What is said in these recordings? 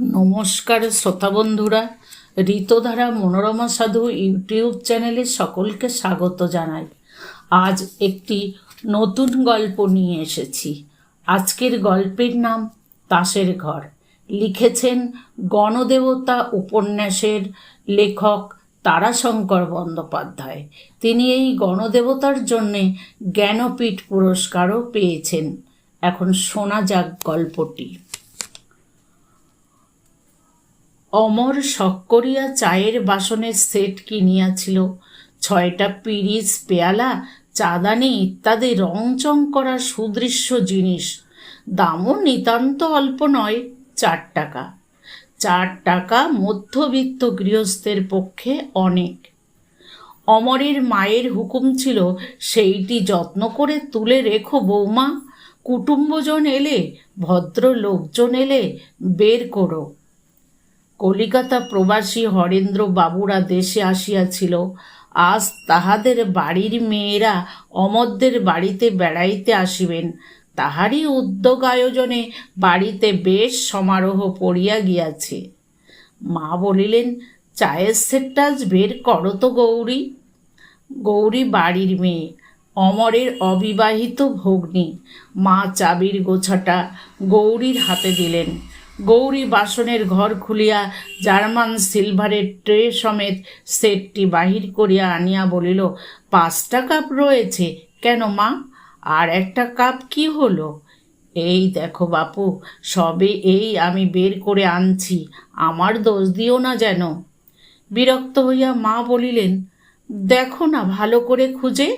নমস্কার শ্রোতা বন্ধুরা, ঋতধারা মনোরমা সাধু ইউটিউব চ্যানেলে সকলকে স্বাগত জানাই। আজ একটি নতুন গল্প নিয়ে এসেছি। আজকের গল্পের নাম তাসের ঘর। লিখেছেন গণদেবতা উপন্যাসের লেখক তারাশঙ্কর বন্দ্যোপাধ্যায়। তিনি এই গণদেবতার জন্যে জ্ঞানপীঠ পুরস্কারও পেয়েছেন। এখন শোনা যাক গল্পটি। অমর শক্করিয়া চায়ের বাসনের সেট কিনিয়াছিল। ছয়টা পিরিচ পেয়ালা, চাঁদানি ইত্যাদি রংচং করা সুদৃশ্য জিনিস। দামও নিতান্ত অল্প নয়, চার টাকা। চার টাকা মধ্যবিত্ত গৃহস্থের পক্ষে অনেক। অমরের মায়ের হুকুম ছিল, সেইটি যত্ন করে তুলে রেখো বৌমা। কুটুম্বজন এলে ভদ্র লোকজন এলে বের করো। কলিকাতা প্রবাসী হরেন্দ্র বাবুরা দেশে আসিয়াছিল। আজ তাহাদের বাড়ির মেয়েরা অমরদের বাড়িতে বেড়াইতে আসিবেন। তাহারই উদ্যোগ আয়োজনে বাড়িতে বেশ সমারোহ পড়িয়া গিয়াছে। মা বলিলেন, চায়ের সেটটা আজ বের করো তো গৌরী। গৌরী বাড়ির মেয়ে, অমরের অবিবাহিত ভগ্নী, মা চাবির গোছাটা গৌরীর হাতে দিলেন। গৌরী বাসনের ঘর খুলিয়া জার্মান সিলভারের ট্রে সমেত সেটটি বাহির করিয়া আনিয়া বলিল পাঁচটা কাপ রয়েছে, কেন মা? আর একটা কাপ কি হলো? এই দেখো বাপু, সবে এই আমি বের করে আনছি, আমার দোষ দিও না যেন। বিরক্ত হইয়া মা বলিলেন, দেখো না ভালো করে খুঁজে,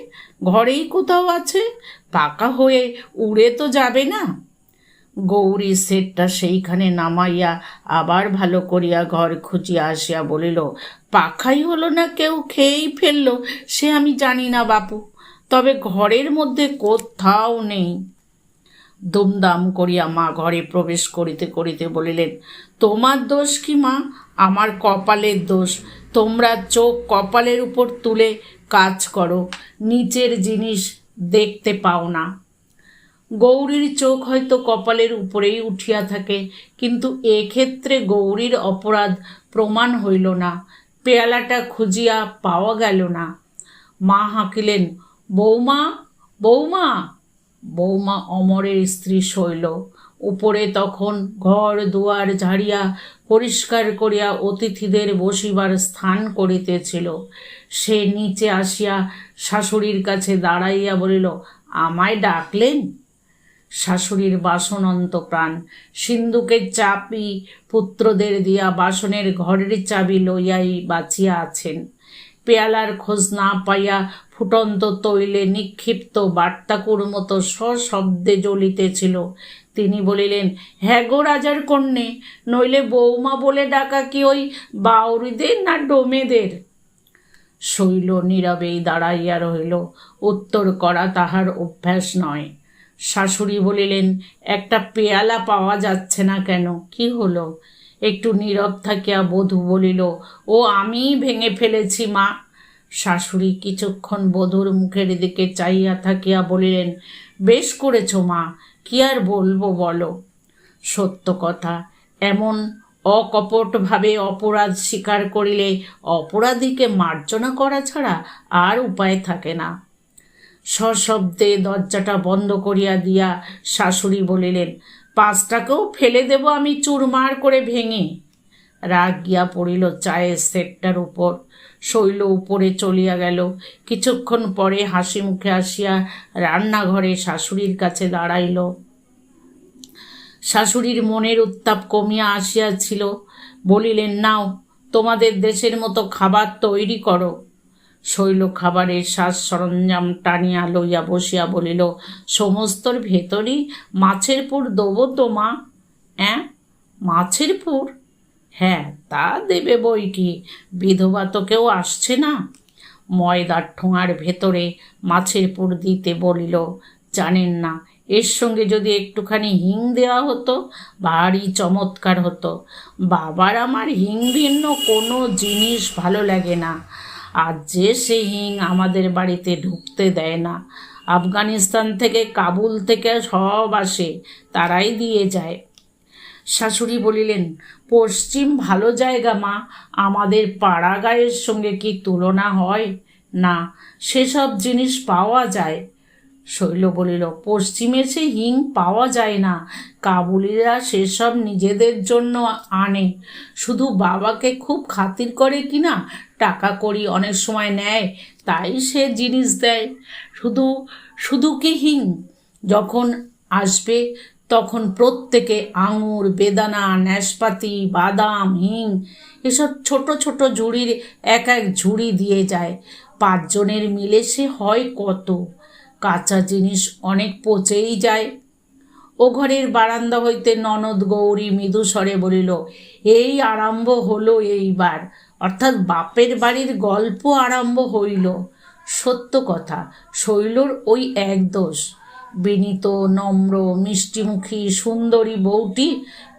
ঘরেই কোথাও আছে, পাকা হয়ে উড়ে তো যাবে না। গৌরী সেটটা সেইখানে নামাইয়া আবার ভালো করিয়া ঘর খুঁজিয়া আসিয়া বলিল, পাখাই হলো না কেউ, খেয়েই ফেলল, সে আমি জানি না বাপু। তবে ঘরের মধ্যে কোথাও নেই দুমদাম করিয়া মা ঘরে প্রবেশ করিতে করিতে বলিলেন, তোমার দোষ কি মা? আমার কপালের দোষ। তোমরা চোখ কপালের উপর তুলে কাজ করো। নিচের জিনিস দেখতে পাও না। গৌরীর চোখ হয়তো কপালের উপরেই উঠিয়া থাকে, কিন্তু এক্ষেত্রে গৌরীর অপরাধ প্রমাণ হইল না, পেয়ালাটা খুঁজিয়া পাওয়া গেল না। মা হাঁকিলেন, বৌমা বৌমা! বৌমা অমরের স্ত্রী শৈল, উপরে তখন ঘর দুয়ার ঝাড়িয়া পরিষ্কার করিয়া অতিথিদের বসিবার স্থান করিতেছিল। সে নিচে আসিয়া শাশুড়ির কাছে দাঁড়াইয়া বলিল, আমায় ডাকলেন? শাশুড়ির বাসনন্ত প্রাণ। সিন্ধুকের চাপি পুত্রদের দিয়া বাসনের ঘরের চাবি লইয়াই বাঁচিয়া আছেন পেয়ালার খোঁজ না পাইয়া ফুটন্ত তৈলে নিক্ষিপ্ত বার্তাকুর মতো সশব্দে জ্বলিতেছিল। তিনি বলিলেন হ্যাঁ গো রাজার কন্যে, নইলে বৌমা বলে ডাকা কি ওই বাউরিদের না ডোমেদের? শৈল নীরবেই দাঁড়াইয়া রহিল। উত্তর করা তাহার অভ্যাস নয়। শাশুড়ি বলিলেন, একটা পেয়ালা পাওয়া যাচ্ছে না কেন? কি হলো? একটু নীরব থাকিয়া বধূ বলিল, ও আমি ভেঙে ফেলেছি, মা। শাশুড়ি কিছুক্ষণ বধূর মুখের দিকে চাইয়া থাকিয়া বলিলেন, বেশ করেছ, মা, কি আর বলব বলো? সত্য কথা, এমন অকপটভাবে অপরাধ স্বীকার করিলে অপরাধীকে মার্জনা করা ছাড়া আর উপায় থাকে না। সশব্দে দরজাটা বন্ধ করিয়া দিয়া শাশুড়ি বলিলেন, পাঁচটাকেও ফেলে দেব আমি চুরমার করে ভেঙে। রাগ গিয়া পড়িল চায়ের সেটটার উপর। শৈল উপরে চলিয়া গেল। কিছুক্ষণ পরে হাসি মুখে আসিয়া রান্নাঘরে শাশুড়ির কাছে দাঁড়াইল। শাশুড়ির মনের উত্তাপ কমিয়া আসিয়াছিল। বলিলেন, নাও, তোমাদের দেশের মতো খাবার তৈরি করো। শৈল খাবারের সাজ সরঞ্জাম টানিয়া লইয়া বসিয়া বলিল, সমস্তর ভেতরই মাছের পুর দেবো তো মা? হ্যাঁ মাছের পুর? হ্যাঁ তা দেবে বই কি, বিধবা তো কেউ আসছে না। ময়দার ঠোঙার ভেতরে মাছের পুর দিতে বলিল, জানেন না, এর সঙ্গে যদি একটুখানি হিং দেওয়া হতো, ভারী চমৎকার হতো। বাবার আমার হিং ভিন্ন, কোনো জিনিস ভালো লাগে না। আর যে সে আমাদের বাড়িতে ঢুকতে দেয় না। আফগানিস্তান থেকে কাবুল থেকে সব আসে, তারাই দিয়ে যায়। শাশুড়ি বলিলেন, পশ্চিম ভালো জায়গা মা, আমাদের পাড়া সঙ্গে কি তুলনা হয়? না, সেসব জিনিস পাওয়া যায়। শৈল বলিল, পশ্চিমে সে হিং পাওয়া যায় না। কাবুলিরা সেসব নিজেদের জন্য আনে। শুধু বাবাকে খুব খাতির করে কি না টাকা করি, অনেক সময় নেয়, তাই সে জিনিস দেয়। শুধু শুধু কি হিং? যখন আসবে, তখন প্রত্যেকে আঙুর, বেদানা, নাশপাতি, বাদাম, হিং, এসব ছোট ছোট ঝুড়ির এক এক ঝুড়ি দিয়ে যায়। পাঁচজনের মিলে সে হয় কত? কাঁচা জিনিস অনেক পচেই যায়। ও ঘরের বারান্দা হইতে ননদ গৌরী মৃদুস্বরে বলিল, এই আরম্ভ হলো এইবার। অর্থাৎ বাপের বাড়ির গল্প আরম্ভ হইল সত্য কথা, শৈলর ওই এক দোষ। বিনীত, নম্র, মিষ্টিমুখী, সুন্দরী বউটি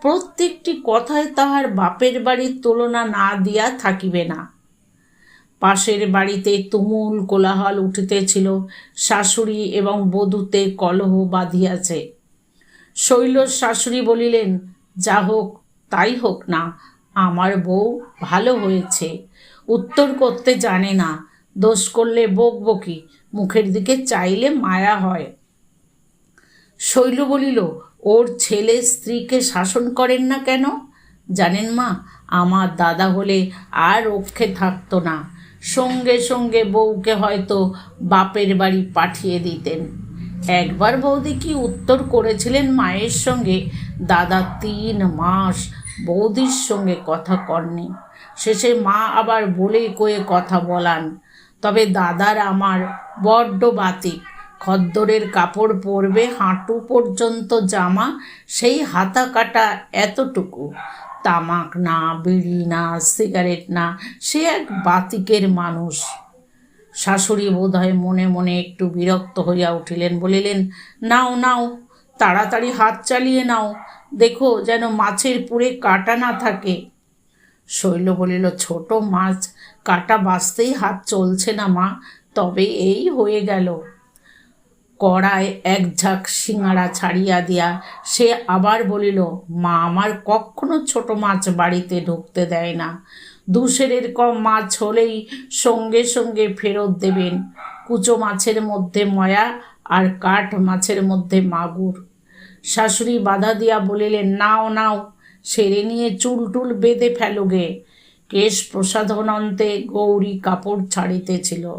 প্রত্যেকটি কথায় তাহার বাপের বাড়ির তুলনা না দিয়া থাকিবে না। পাশের বাড়িতে তুমুল কোলাহল উঠিতেছিল, শাশুড়ি এবং বধূতে কলহ বাঁধিয়াছে। শৈলর শাশুড়ি বলিলেন, যা হোক, তাই হোক না আমার বউ ভালো হয়েছে। উত্তর করতে জানে না। দোষ করলে বকবকি মুখের দিকে চাইলে মায়া হয়। শৈল বলিল, ওর ছেলে স্ত্রীকে শাসন করেন না কেন? জানেন মা, আমার দাদা হলে আর রক্ষে থাকতো না। সঙ্গে সঙ্গে বউকে হয়তো বাপের বাড়ি পাঠিয়ে দিতেন। একবার বৌদি কি উত্তর করেছিলেন মায়ের সঙ্গে? দাদা তিন মাস বৌদির সঙ্গে কথা কননি। শেষে মা আবার বলে কয়ে কথা বলান, তবে দাদার আমার বড্ড বাতিক। খদ্দরের কাপড় পরবে, হাঁটু পর্যন্ত জামা, সেই হাতা কাটা এতটুকু। তামাক না, বিড়ি না, সিগারেট না, সে এক বাতিকের মানুষ। শাশুড়ি বোধহয় মনে মনে একটু বিরক্ত হইয়া উঠিলেন, বলিলেন, নাও নাও, তাড়াতাড়ি হাত চালিয়ে নাও। দেখো যেন মাছের পুরে কাটা না থাকে। শৈল বলিল, ছোট মাছ, কাটা বাঁচতেই হাত চলছে না মা, তবে এই হয়ে গেল। কড়ায় এক ঝাঁক সিঙাড়া ছাড়িয়া দিয়া সে আবার বলিল, মা, আমার কখনো ছোট মাছ বাড়িতে ঢুকতে দেয় না। দুশেরের কম মাছ হলেই সঙ্গে সঙ্গে ফেরত দেবেন। কুচো মাছের মধ্যে ময়া আর কাঠ মাছের মধ্যে মাগুর। শাশুড়ি বাধা দিয়া বলিলেন, নাও নাও। সেরে নিয়ে চুল টুল বেঁধে ফেলোগে কেশ প্রসাধনন্তে গৌরী কাপড় ছাড়িতেছিল।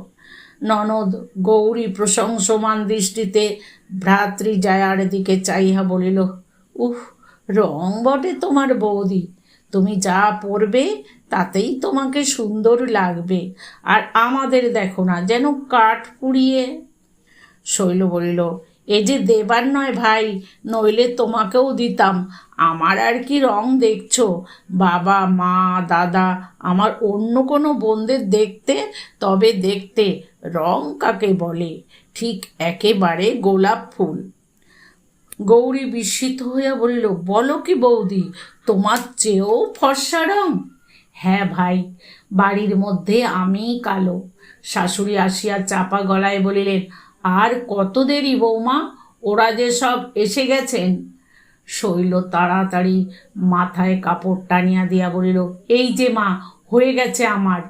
ননদ গৌরী প্রশংসমান দৃষ্টিতে ভ্রাতৃ জায়ার দিকে চাইহা বলিল, উহ, রং বটে তোমার বৌদি। তুমি যা পরবে তাতেই তোমাকে সুন্দর লাগবে। আর আমাদের দেখো না যেন কাঠ পুড়িয়ে। শৈল বলিল এ যে দেবার নয় ভাই, নইলে তোমাকেও দিতাম। আমার আর কি রং দেখছ? বাবা, মা, দাদা, আমার অন্য কোনো বোনদের দেখতে? তবে দেখতে, রং কাকে বলে? ঠিক একেবারে গোলাপ ফুল। গৌরী বিস্মিত হইয়া বলিল, বলো কি বৌদি, তোমার চেয়েও ফর্সা রং? হ্যাঁ ভাই, বাড়ির মধ্যে আমিই কালো। শাশুড়ি আসিয়া চাপা গলায় বলিলেন আর কত দেরি বৌমা? ওরা যে সব এসে গেছেন। শৈল তাড়াতাড়ি মাথায় কাপড় টানিয়া দিয়া বলিল, এই যে মা, হয়ে গেছে আমার।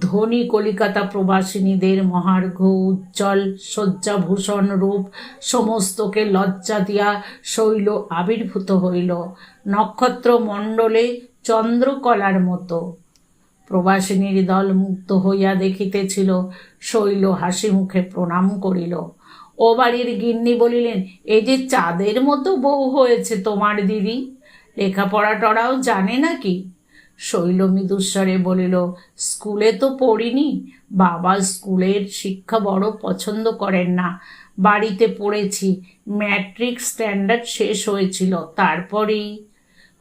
ধনী কলিকাতা প্রবাসিনীদের মহার্ঘ, উজ্জ্বল, শয্যাভূষণ রূপ সমস্তকে লজ্জা দিয়া শৈল আবির্ভূত হইল। নক্ষত্র মণ্ডলে চন্দ্রকলার মতো। প্রবাসিনীর দল মুক্ত হইয়া দেখিতেছিল, শৈল হাসি মুখে প্রণাম করিল। ও বাড়ির গিন্নি বলিলেন এই যে চাঁদের মতো বউ হয়েছে তোমার দিদি লেখাপড়া টড়াও জানে নাকি? শৈল মৃদুস্বরে বলিল, স্কুলে তো পড়িনি, বাবা স্কুলের শিক্ষা বড় পছন্দ করেন না। বাড়িতে পড়েছি, ম্যাট্রিক স্ট্যান্ডার্ড শেষ হয়েছিল, তারপরেই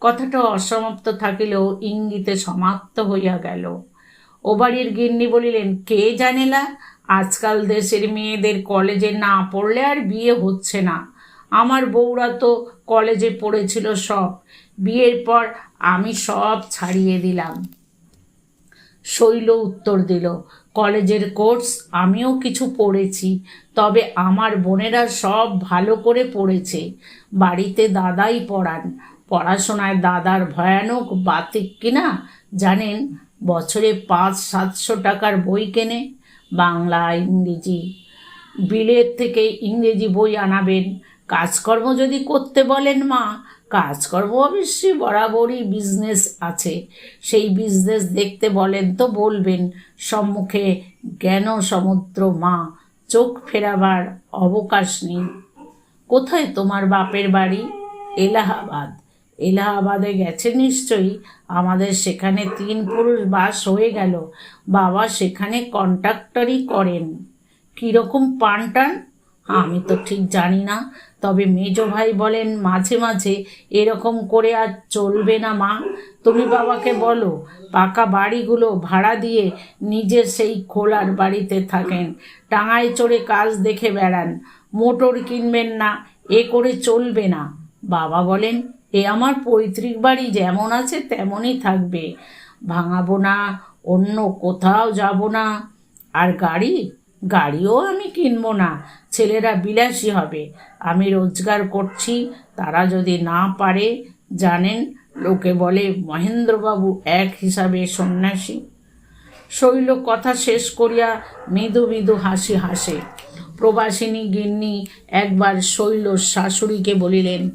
কথাটা অসমাপ্ত থাকিলেও ইঙ্গিতে সমাপ্ত হইয়া গেল। ও বাড়ির গিন্নি বলিলেন, কে জানেলা? আজকাল দেশের মেয়েদের কলেজে না পড়লে আর বিয়ে হচ্ছে না। আমার বউরা তো কলেজে পড়েছিল সব। বিয়ের পর আমি সব ছাড়িয়ে দিলাম। শৈল উত্তর দিল, কলেজের কোর্স আমিও কিছু পড়েছি, তবে আমার বোনেরা সব ভালো করে পড়েছে। বাড়িতে দাদাই পড়ান পড়াশোনায় দাদার ভয়ানক বাতিক কিনা জানেন? বছরে পাঁচ, সাতশো টাকার বই কেনে। বাংলা, ইংরেজি। বিলের থেকে ইংরেজি বই আনাবেন। কাজকর্ম যদি করতে বলেন মা, কাজকর্ম অবশ্যই বরাবরই বিজনেস আছে। সেই বিজনেস দেখতে বলেন তো বলবেন, সম্মুখে জ্ঞান সমুদ্র মা? চোখ ফেরাবার অবকাশ নেই। কোথায় তোমার বাপের বাড়ি? এলাহাবাদ। এলাহাবাদে গেছে নিশ্চয়ই। আমাদের সেখানে তিন পুরুষ বাস হয়ে গেল। বাবা সেখানে কন্ট্রাক্টরই করেন। কীরকম পান টান আমি তো ঠিক জানি না। তবে মেজ ভাই বলেন, মাঝে মাঝে এরকম করে আর চলবে না মা। তুমি বাবাকে বলো, পাকা বাড়িগুলো ভাড়া দিয়ে নিজের সেই খোলার বাড়িতে থাকেন। টাঙায় চড়ে কাজ দেখে বেড়ান। মোটর কিনবেন না, এ করে চলবে না। বাবা বলেন এ আমার পৈতৃক বাড়ি যেমন আছে তেমনই থাকবে। ভাঙাবো না, অন্য কোথাও যাব না। আর গাড়ি? গাড়িও আমি কিনবো না। ছেলেরা বিলাসী হবে। আমি রোজগার করছি, তারা যদি না পারে, জানেন, লোকে বলে, মহেন্দ্রবাবু এক হিসাবে সন্ন্যাসী। শৈল কথা শেষ করিয়া মৃদু মৃদু হাসি হাসে। প্রবাসিনী গিন্নি একবার শৈল শাশুড়িকে বলিলেন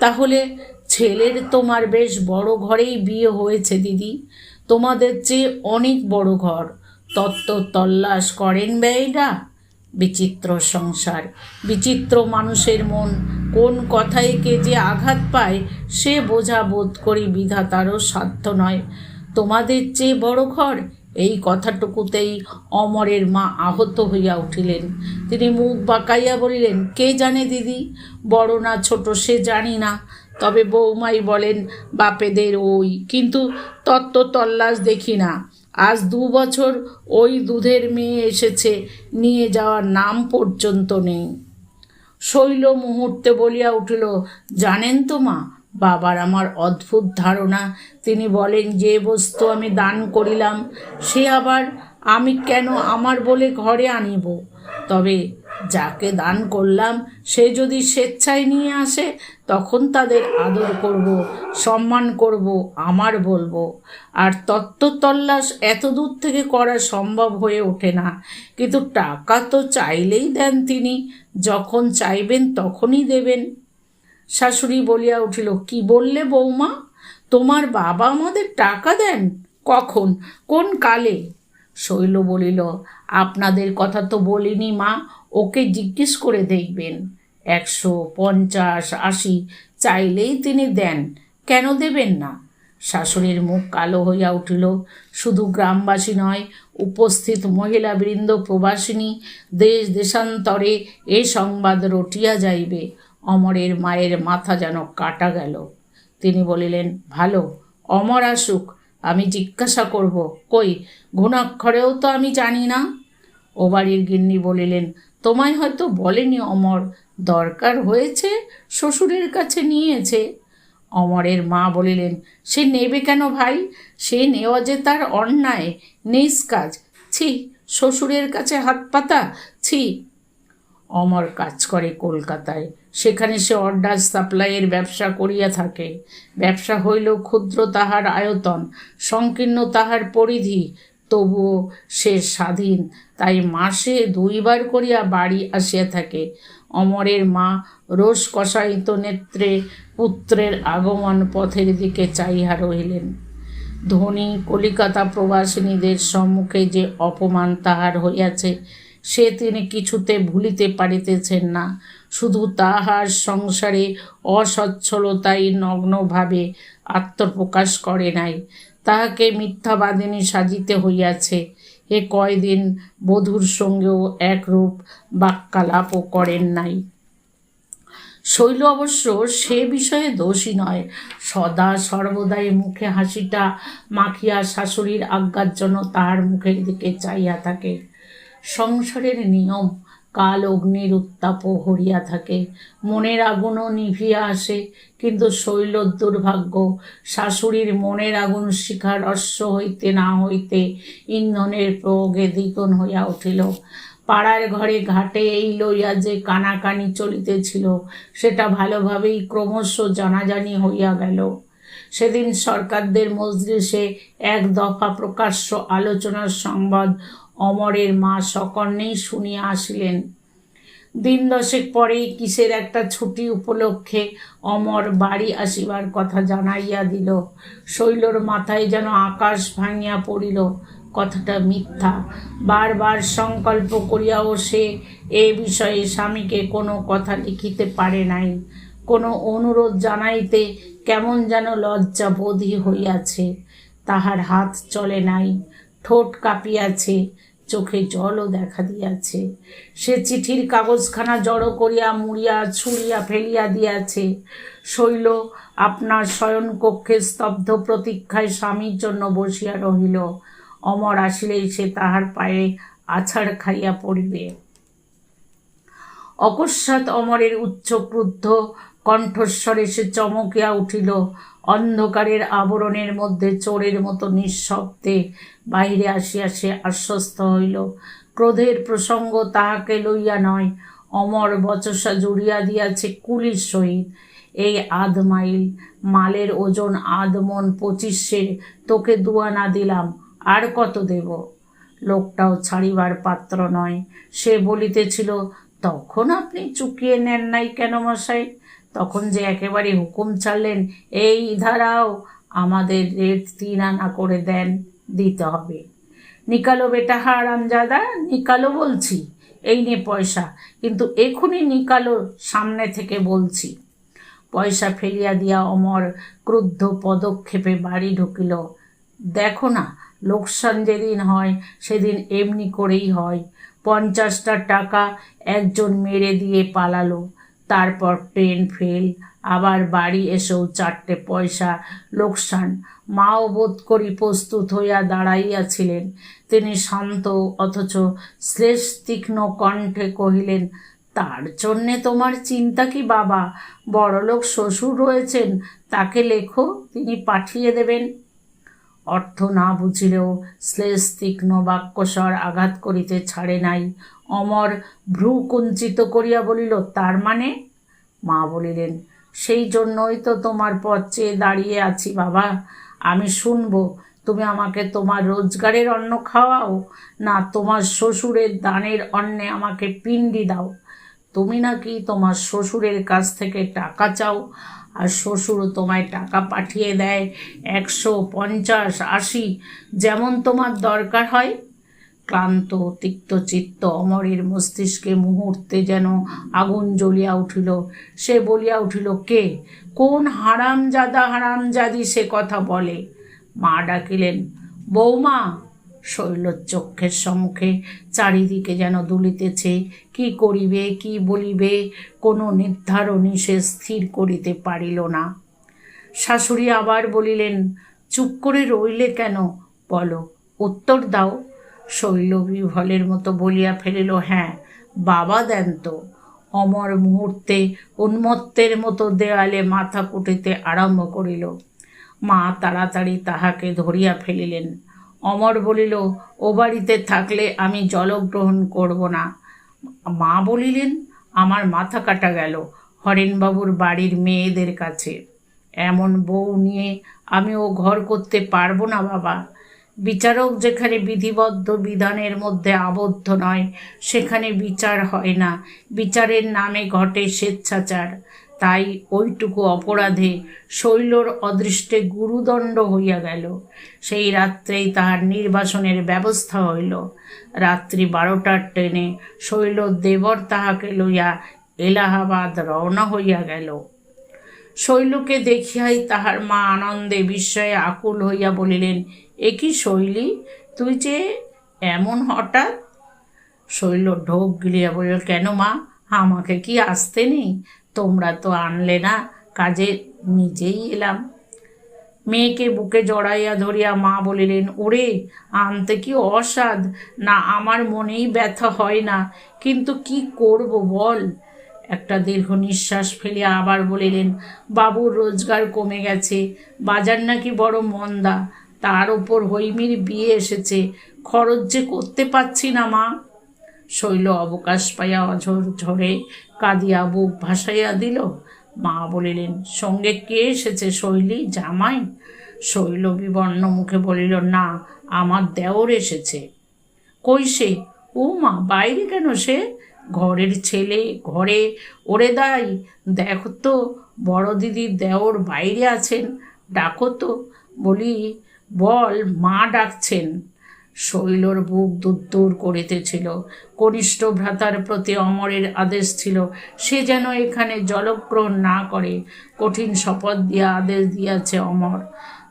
তাহলে ছেলের তোমার বেশ বড় ঘরেই বিয়ে হয়েছে, দিদি। তোমাদের চেয়ে অনেক বড় ঘর। তত্ত্ব তল্লাশ করেন ব্যয়রা? বিচিত্র সংসার। বিচিত্র মানুষের মন। কোন কথায় কে যে আঘাত পায়, সে বোঝা বোধ করি বিধাতারও সাধ্য নয়। তোমাদের চেয়ে বড় ঘর এই কথাটুকুতেই অমরের মা আহত হইয়া উঠিলেন। তিনি মুখ বাঁকাইয়া বলিলেন, কে জানে দিদি? বড় না ছোট সে জানি না। তবে বৌমাই বলেন, বাপেদের ওই। কিন্তু তত্ত্ব তল্লাশ দেখি না। আজ দু বছর ওই দুধের মেয়ে এসেছে, নিয়ে যাওয়ার নাম পর্যন্ত নেই। শৈল মুহূর্তে বলিয়া উঠিল, জানেন তো মা বাবার আমার অদ্ভুত ধারণা। তিনি বলেন, যে বস্তু আমি দান করিলাম, সে আবার আমি কেন আমার বলে ঘরে আনিব? তবে যাকে দান করলাম, সে যদি স্বেচ্ছায় নিয়ে আসে, তখন তাদের আদর করব, সম্মান করব, আমার বলব। আর তত্ত্ব তল্লাশ এত দূর থেকে করা সম্ভব হয়ে ওঠে না। কিন্তু টাকা তো চাইলেই দেন তিনি, যখন চাইবেন তখনই দেবেন। শাশুড়ি বলিয়া উঠিল, কি বললে বৌমা? তোমার বাবা আমাদের টাকা দেন? কখন? কোন কালে? শৈল বলিল, আপনাদের কথা তো বলিনি মা, ওকে জিজ্ঞেস করে দেখবেন। একশো পঞ্চাশ আশি চাইলেই তিনি দেন, কেন দেবেন না? শাশুড়ির মুখ কালো হইয়া উঠিল, শুধু গ্রামবাসী নয়, উপস্থিত মহিলাবৃন্দ, প্রবাসিনী, দেশ দেশান্তরে এ সংবাদ রটিয়া যাইবে। অমরের মায়ের মাথা যেন কাটা গেল। তিনি বলিলেন, ভালো, অমর আসুক, আমি জিজ্ঞাসা করব। কই, ঘুণাক্ষরেও তো আমি জানি না? ও বাড়ির গিন্নি বলিলেন, তোমায় হয়তো বলেনি অমর, দরকার হয়েছে, শ্বশুরের কাছে নিয়েছে। অমরের মা বলিলেন, সে নেবে কেন ভাই? সে নেওয়া যে তার অন্যায়, নিজ কাজ। ছি, শ্বশুরের কাছে হাত পাতা, ছি। অমর কাজ করে কলকাতায়। সেখানে সে অর্ডার সাপ্লাইয়ের ব্যবসা করিয়া থাকে। ব্যবসা হইল ক্ষুদ্র তাহার আয়তন, সংকীর্ণ তাহার পরিধি, তবুও সে স্বাধীন। তাই মাসে দুইবার করিয়া বাড়ি আসিয়া থাকে। অমরের মা রোষ কষায়িত নেত্রে পুত্রের আগমন পথের দিকে চাইয়া রহিলেন। ধনী কলিকাতা প্রবাসিনীদের সম্মুখে যে অপমান তাহার হইয়াছে সে তিনি কিছুতে ভুলিতে পারিতেছেন না। শুধু তাহার সংসারে অসচ্ছলতাই নগ্নভাবে আত্মপ্রকাশ করে নাই। তাহাকে মিথ্যাবাদিনী সাজিতে হইয়াছে। এ কয়দিন বধূর সঙ্গেও একরূপ বাক্যালাপও করেন নাই। শৈল অবশ্য সে বিষয়ে দোষী নয়। সদা সর্বদাই মুখে হাসিটা মাখিয়া শাশুড়ির আজ্ঞার জন্য তাহার মুখের দিকে চাইয়া থাকে। সংসারের নিয়ম। কাল অগ্নির উত্তাপও হরিয়া থাকে। মনের আগুনও নিভিয়া আসে, কিন্তু শৈল দুর্ভাগ্য। শাশুড়ির মনের আগুন শিখার রস্য হইতে না হইতে ইন্ধনের প্রয়োগে দ্বিগুণ হইয়া উঠিল। পাড়ার ঘরে ঘাটে এই লইয়া যে কানাকানি চলিতেছিল, সেটা ভালোভাবেই ক্রমশ জানাজানি হইয়া গেল। সেদিন সরকারদের মজলিসে এক দফা প্রকাশ্য আলোচনার সংবাদ অমরের মা সকর্ণেই শুনিয়া আসিলেন। দিন দশেক পরেই কিসের একটা ছুটি উপলক্ষে অমর বাড়ি আসিবার কথা জানাইয়া দিল। শৈলর মাথায় যেন আকাশ ভাঙিয়া পড়িল। কথাটা মিথ্যা। বারবার সংকল্প করিয়াও সে এ বিষয়ে স্বামীকে কোনো কথা লিখিতে পারে নাই। কোনো অনুরোধ জানাইতে কেমন যেন লজ্জা বোধই হইয়াছে। তাহার হাত চলে নাই, ঠোঁট কাঁপিয়াছে। চোখে জলও দেখা দিয়াছে। সে চিঠির কাগজখানা জড়ো করিয়া মুড়িয়া, ছুঁড়িয়া, ফেলিয়া দিয়াছে। শৈল আপনার শয়নকক্ষে স্তব্ধ প্রতীক্ষায় স্বামীর জন্য বসিয়া রহিল। অমর আসিলেই সে তাহার পায়ে আছাড় খাইয়া পড়িবে। অকস্মাৎ অমরের উচ্চ ক্রুদ্ধ কণ্ঠস্বরে সে চমকিয়া উঠিল। অন্ধকারের আবরণের মধ্যে চোরের মতো নিঃশব্দে বাহিরে আসিয়া সে আশ্বস্ত হইল। ক্রোধের প্রসঙ্গ তাহাকে লইয়া নয়, অমর বচসা জুড়িয়া দিয়াছে কুলির সহিত। এই আধ মাইল, মালের ওজন আধ মন পঁচিশের, তোকে দুয়ানা দিলাম, আর কত দেব? লোকটাও ছাড়িবার পাত্র নয়। সে বলিতেছিল, তখন আপনি চুকিয়ে নেন নাই কেন মশাই? তখন যে একেবারে হুকুম ছাড়লেন, এই ধারাও আমাদের রেট তিন আনা করে দেন, দিতে হবে। নিকালো বেটা হারামজাদা নিকালো বলছি, এই নিয়ে পয়সা। কিন্তু এখনই নিকালো সামনে থেকে বলছি, পয়সা ফেলিয়া দিয়া অমর ক্রুদ্ধ পদক্ষেপে বাড়ি ঢুকিল। দেখো না, লোকসান যেদিন হয়, সেদিন এমনি করেই হয়। পঞ্চাশটা টাকা একজন মেরে দিয়ে পালালো। তারপর ট্রেন ফেল আবার বাড়ি এসেও চারটে পয়সা লোকসান। মাও বোধ করি প্রস্তুত হইয়া দাঁড়াইয়াছিলেন। তিনি শান্ত, অথচ শ্লেষ তীক্ষ্ণ কণ্ঠে কহিলেন, তার জন্যে তোমার চিন্তা কি বাবা? বড়লোক শ্বশুর রয়েছেন, তাকে লেখো, তিনি পাঠিয়ে দেবেন। অর্থ না বুঝিলেও শ্লেষ তীক্ষ্ণ বাক্যস্বর আঘাত করিতে ছাড়ে নাই। অমর ভ্রু কুঞ্চিত করিয়া বলিল, তার মানে? মা বলিলেন, সেই জন্যই তো তোমার পথ চেয়ে দাঁড়িয়ে আছি বাবা। আমি শুনব, তুমি আমাকে তোমার রোজগারের অন্ন খাওয়াও, না তোমার শ্বশুরের দানের অন্নে আমাকে পিণ্ডি দাও। তুমি নাকি তোমার শ্বশুরের কাছ থেকে টাকা চাও, আর শ্বশুর তোমায় টাকা পাঠিয়ে দেয় একশো পঞ্চাশ আশি, যেমন তোমার দরকার হয়। ক্লান্ত, তিক্ত চিত্ত অমরের মস্তিষ্কে মুহূর্তে যেন আগুন জ্বলিয়া উঠিল। সে বলিয়া উঠিল, কে? কোন হারামজাদা হারামজাদি সে কথা বলে? মা ডাকিলেন, বৌমা! শৈল চক্ষের সম্মুখে চারিদিকে যেন দুলিতেছে, কি করিবে, কি বলিবে, কোনো নির্ধারণই সে স্থির করিতে পারিল না। শাশুড়ি আবার বলিলেন, চুপ করে রইলে কেন? বলো, উত্তর দাও। শৈল বিহলের মতো বলিয়া ফেলিল হ্যাঁ বাবা দেন তো। অমর মুহূর্তে উন্মত্তের মতো দেয়ালে মাথা কুটিতে আরম্ভ করিল। মা তাড়াতাড়ি তাহাকে ধরিয়া ফেলিলেন। অমর বলিল, ও বাড়িতে থাকলে আমি জলগ্রহণ করব না। মা বলিলেন, আমার মাথা কাটা গেল হরেনবাবুর বাড়ির মেয়েদের কাছে। এমন বউ নিয়ে আমি ও ঘর করতে পারব না, বাবা। বিচারক যেখানে বিধিবদ্ধ বিধানের মধ্যে আবদ্ধ নয়, সেখানে বিচার হয় না। বিচারের নামে ঘটে স্বেচ্ছাচার। তাই ওইটুকু অপরাধে শৈলর অদৃষ্টে গুরুদণ্ড হইয়া গেল। সেই রাত্রেই তাহার নির্বাসনের ব্যবস্থা হইল। রাত্রি বারোটার ট্রেনে শৈল দেবর তাহাকে লইয়া এলাহাবাদ রওনা হইয়া গেল। শৈলকে দেখিয়াই তাহার মা আনন্দে বিস্ময়ে আকুল হইয়া বলিলেন এ কি শৈলী। তুই যে এমন হঠাৎ শৈল ঢোক গিলিয়া বলিল, কেন মা? আমাকে কি আসতে নেই? তোমরা তো আনলে না, কাজে নিজেই এলাম। মেয়েকে বুকে জড়াইয়া ধরিয়া মা বলিলেন, ওরে, আনতে কি অসাদ না, আমার মনেই ব্যথা হয় না। কিন্তু কি করব বল? একটা দীর্ঘ নিঃশ্বাস ফেলিয়া আবার বলিলেন, বাবুর রোজগার কমে গেছে। বাজার নাকি বড় মন্দা। তার ওপর হৈমির বিয়ে এসেছে। খরচ যে করতে পারছি না, মা। শৈল অবকাশ পাইয়া অঝর ঝরে কাঁদিয়া বুক ভাসাইয়া দিল। মা বলিলেন, সঙ্গে কে এসেছে শৈলী, জামাই? শৈল বিবর্ণ মুখে বলিল, না, আমার দেওর এসেছে। কই সে? ও মা, বাইরে কেন সে? ঘরের ছেলে, ঘরে ওরে দাই, দেখো তো বড় দিদির দেওর বাইরে আছেন, ডাকো তো। বলি বল, মা ডাকছেন। শৈলর বুক দুদ্দূর করিতেছিল। কনিষ্ঠ ভ্রাতার প্রতি অমরের আদেশ ছিল, সে যেন এখানে জলগ্রহণ না করে। কঠিন শপথ দিয়া আদেশ দিয়াছে অমর।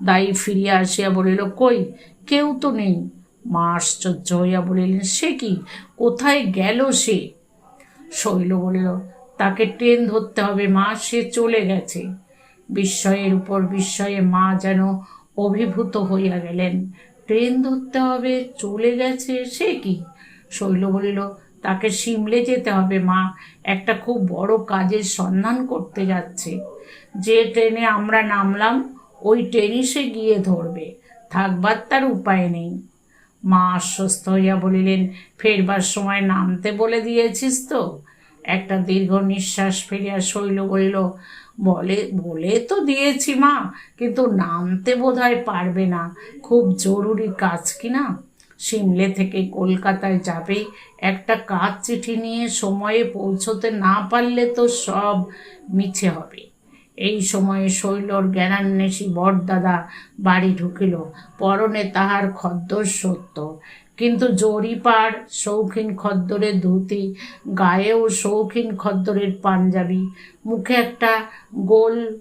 দায়ী ফিরিয়া আসিয়া বলিল, কই? কেউ তো নেই। মা আশ্চর্য হইয়া বলিলেন, সে কি? কোথায় গেল সে? শৈল বলিল, তাকে ট্রেন ধরতে হবে মা, সে চলে গেছে। বিস্ময়ের উপর বিস্ময়ে মা যেন অভিভূত হইয়া গেলেন। ট্রেন ধরতে হবে, চলে গেছে সে কি? শৈল বলিল, তাকে সিমলে যেতে হবে, মা। একটা খুব বড় কাজের সন্ধান করতে যাচ্ছে। যে ট্রেনে আমরা নামলাম, ওই ট্রেনই সে গিয়ে ধরবে। থাকবার তার উপায় নেই। মা আশ্বস্ত হইয়া বলিলেন, ফেরবার সময় নামতে বলে দিয়েছিস তো? একটা দীর্ঘ নিঃশ্বাস ফেলিয়া শৈল বলিল বলে বলে তো দিয়েছি মা, কিন্তু নামতে বোধহয় পারবে না। খুব জরুরি কাজ কি না? সিমলে থেকে কলকাতায় যাবে একটা কাজ চিঠি নিয়ে সময়ে পৌঁছতে না পারলে তো সব মিছে হবে। এই সময়ে শৈলর জ্ঞানান্বেষী বরদাদা বাড়ি ঢুকিল। পরনে তাহার খদ্দর সত্য। কিন্তু জরিপার শৌখিন খদ্দরের ধুতি, গায়েও শৌখিন খদ্দরের পাঞ্জাবি, মুখে একটা গোল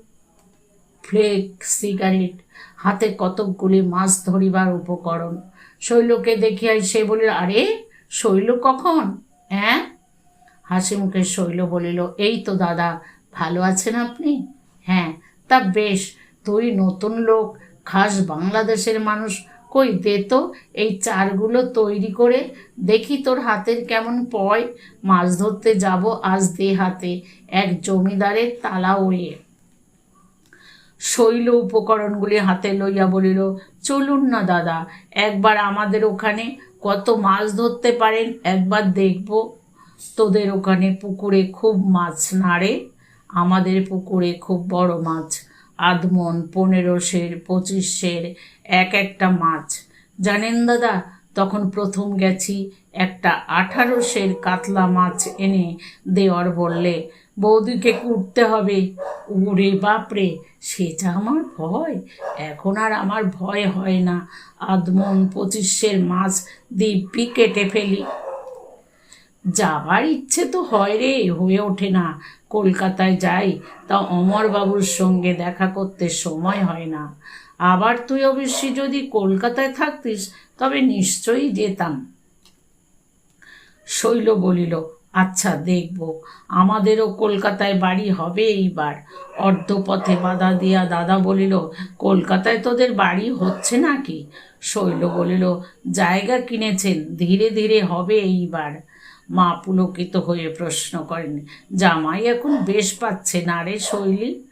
ফ্লেক সিগারেট, হাতে কতকগুলি মাছ ধরিবার উপকরণ। শৈলকে দেখিয়াই সে বলিল, আরে, শৈল কখন? হ্যাঁ? হাসি মুখে শৈল বলিল, এই তো দাদা, ভালো আছেন আপনি? হ্যাঁ তা বেশ, তুই নতুন লোক, খাস বাংলাদেশের মানুষ কই? দে তো এই চারগুলো তৈরি করে দেখি তোর হাতের কেমন পয়। মাছ ধরতে যাব আজ দে হাতে, এক জমিদারের তালা ওয়ে শৈল উপকরণগুলি হাতে লইয়া বলিল, চলুন না দাদা, একবার আমাদের ওখানে কত মাছ ধরতে পারেন, একবার দেখব। তোদের ওখানে পুকুরে খুব মাছ নাড়ে, আমাদের পুকুরে খুব বড় মাছ। আধমন পনেরো সের পঁচিশ সের এক একটা মাছ। জানেন দাদা, তখন প্রথম গেছি একটা আঠারো সের কাতলা মাছ এনে দেওয়ার বললে, বৌদিকে কুটতে হবে। ওরে বাপরে, সে যা আমার ভয়। এখন আর আমার ভয় হয় না। আধমন পঁচিশের মাছ দিব্যি কেটে ফেলি যাবার ইচ্ছে তো হয় রে, হয়ে ওঠে না। কলকাতায় যাই, তা অমরবাবুর সঙ্গে দেখা করতে সময় হয় না। আবার তুই অবশ্যই যদি কলকাতায় থাকতিস, তবে নিশ্চয়ই যেতাম। শৈল বলিল আচ্ছা দেখব। আমাদেরও কলকাতায় বাড়ি হবে এইবার। অর্ধপথে বাধা দিয়া দাদা বলিল, কলকাতায় তোদের বাড়ি হচ্ছে নাকি? শৈল বলিল, জায়গা কিনেছেন, ধীরে ধীরে হবে এইবার। মা পুলকিত হয়ে প্রশ্ন করেন, জামাই এখন বেশ পাচ্ছে না রে শৈলী?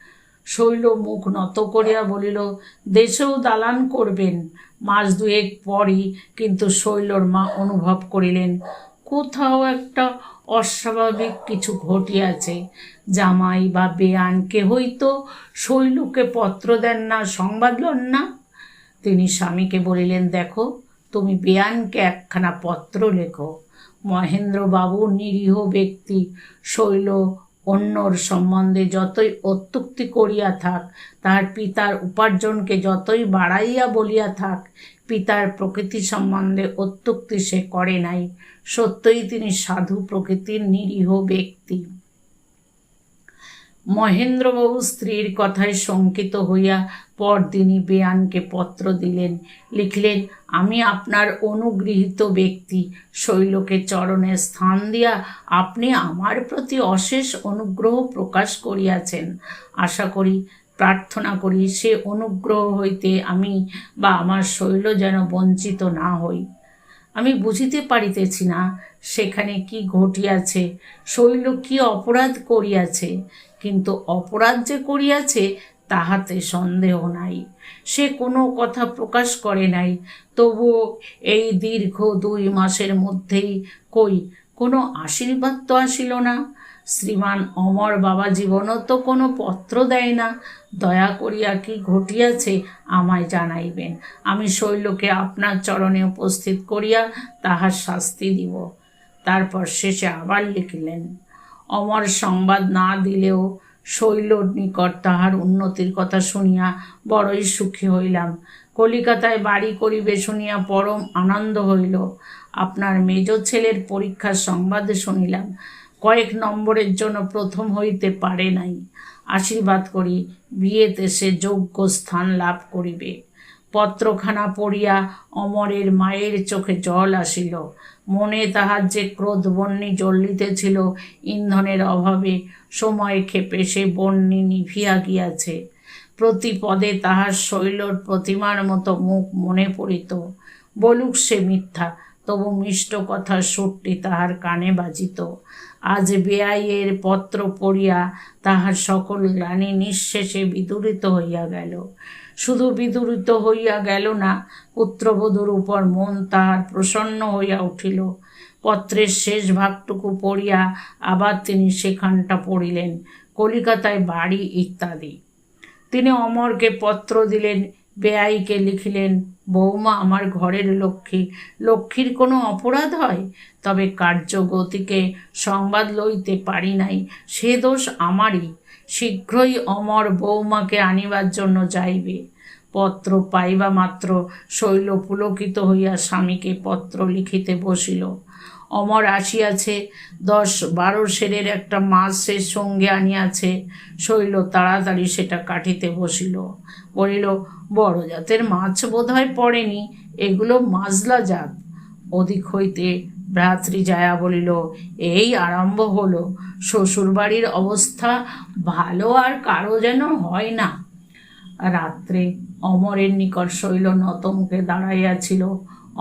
শৈল মুখ নত করিয়া বলিল, দেশেও দালান করবেন, মাস দুয়েক পরই। কিন্তু শৈলর মা অনুভব করিলেন, কোথাও একটা অস্বাভাবিক কিছু ঘটিয়াছে। জামাই বা বেয়ান কেহই তো শৈলকে পত্র দেন না, সংবাদ লন না? তিনি স্বামীকে বলিলেন, দেখো, তুমি বেয়ানকে একখানা পত্র লেখো। মহেন্দ্রবাবু নিরীহ ব্যক্তি, শৈল অন্যর সম্বন্ধে যতই অত্যুক্তি করিয়া থাক, তার পিতার উপার্জনকে যতই বাড়াইয়া বলিয়া থাক, পিতার প্রকৃতি সম্বন্ধে অত্যুক্তি সে করে নাই। সত্যই তিনি সাধু প্রকৃতির নিরীহ ব্যক্তি। মহেন্দ্রবাবু স্ত্রীর কথায় শঙ্কিত হইয়া পরদিনই বেয়ানকে পত্র দিলেন। লিখলেন, আমি আপনার অনুগৃহীত ব্যক্তি। শৈলকে চরণে স্থান দিয়া আপনি আমার প্রতি অশেষ অনুগ্রহ প্রকাশ করিয়াছেন। আশা করি, প্রার্থনা করি, সে অনুগ্রহ হইতে আমি বা আমার শৈল যেন বঞ্চিত না হই। আমি বুঝিতে পারিতেছি না সেখানে কি ঘটিয়াছে, শৈল কি অপরাধ করিয়াছে, কিন্তু অপরাধ যে করিয়াছে তাহাতে সন্দেহ নাই। সে কোনো কথা প্রকাশ করে নাই, তবুও এই দীর্ঘ দুই মাসের মধ্যেই কই কোনো আশীর্বাদ তো আসিল না? শ্রীমান অমর বাবা জীবনও তো কোনো পত্র দেয় না। দয়া করিয়া কি ঘটিয়াছে আমায় জানাইবেন। আমি শৈলকে আপনার চরণে উপস্থিত করিয়া তাহার শাস্তি দিব। তারপর শেষে আবার লিখিলেন, অমর সংবাদ না দিলেও শৈলর নিকট তাহার উন্নতির কথা শুনিয়া বড়ই সুখী হইলাম। কলিকাতায় বাড়ি করিবে শুনিয়া পরম আনন্দ হইল। আপনার মেজ ছেলের পরীক্ষার সংবাদ শুনিলাম। কয়েক নম্বরের জন্য প্রথম হইতে পারে নাই। আশীর্বাদ করি, বিয়েতে সে যোগ্য স্থান লাভ করিবে। পত্রখানা পড়িয়া অমরের মায়ের চোখে জল আসিল। মনে তাহার যে ক্রোধ বন্যি জ্বলিতেছিল, ইন্ধনের অভাবে সময় ক্ষেপে সে বন্যি নিভিয়া গিয়াছে। প্রতি পদে তাহার শৈলর প্রতিমার মতো মুখ মনে পড়িত। বলুক সে মিথ্যা, তবু মিষ্ট কথার সুরটি তাহার কানে বাজিত। আজ বেআইয়ের পত্র পড়িয়া তাহার সকল গ্লানি নিঃশেষে বিদূরিত হইয়া গেল। শুধু বিদূরিত হইয়া গেল না, পুত্রবধূর উপর মন তাহার প্রসন্ন হইয়া উঠিল। পত্রের শেষ ভাগটুকু পড়িয়া আবার তিনি সেখানটা পড়িলেন, কলিকাতায় বাড়ি ইত্যাদি। তিনি অমরকে পত্র দিলেন বেআইকে লিখিলেন বৌমা আমার ঘরের লক্ষ্মী। লক্ষ্মীর কোনো অপরাধ হয়? তবে কার্যগতিকে সংবাদ লইতে পারি নাই, সে দোষ আমারই। শীঘ্রই অমর বৌমাকে আনিবার জন্য যাইবে। পত্র পাইবা মাত্র, শৈল পুলকিত হইয়া স্বামীকে পত্র লিখিতে বসিল। অমর আসিয়াছে, দশ বারো সেরের একটা সে সঙ্গে আনিয়াছে। শৈল তাড়াতাড়ি সেটা কাটিতে বসিল। বলিল বড় জাতের মাছ বোধহয় পড়েনি, এগুলো মাজলা জাত। ওদিক হইতে ভ্রাতৃ জায়া বলিল, এই আরম্ভ হলো। শ্বশুরবাড়ির অবস্থা ভালো আর কারও যেন হয় না। রাত্রে অমরের নিকট শৈল নতমুখে দাঁড়াইয়াছিল।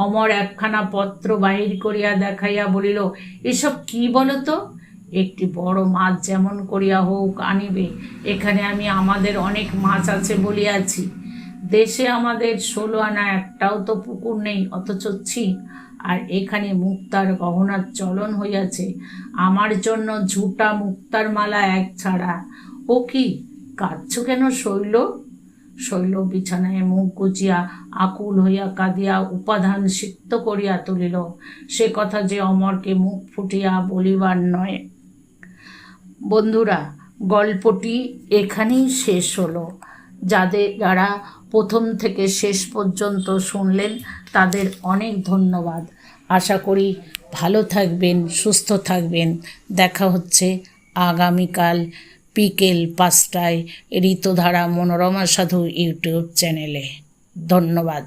অমর একখানা পত্র বাহির করিয়া দেখাইয়া বলিল, এসব কি বলো তো একটি বড় মাছ যেমন করিয়া হোক আনিবে, এখানে আমি আমাদের অনেক মাছ আছে বলিয়াছি। দেশে আমাদের ষোলো আনা একটাও তো পুকুর নেই, অথচ ছি আর এখানে মুক্তার গহনার চলন হইয়াছে। আমার জন্য ঝুটা মুক্তার মালা এক ছাড়া। ও কি, কাঁদছ কেন শৈল? শৈল বিছানায় মুখ গুজিয়া আকুল হইয়া কাঁদিয়া উপাদান সিক্ত করিয়া তুলিল। সে কথা যে অমরকে মুখ ফুটিয়া বলিবার নয়। বন্ধুরা, গল্পটি এখানেই শেষ হলো। যাদের যারা প্রথম থেকে শেষ পর্যন্ত শুনলেন, তাদের অনেক ধন্যবাদ। আশা করি ভালো থাকবেন, সুস্থ থাকবেন। দেখা হচ্ছে আগামীকাল বিকেল পাঁচটায় ঋতুধারা মনোরমা সাধু ইউটিউব চ্যানেলে। ধন্যবাদ।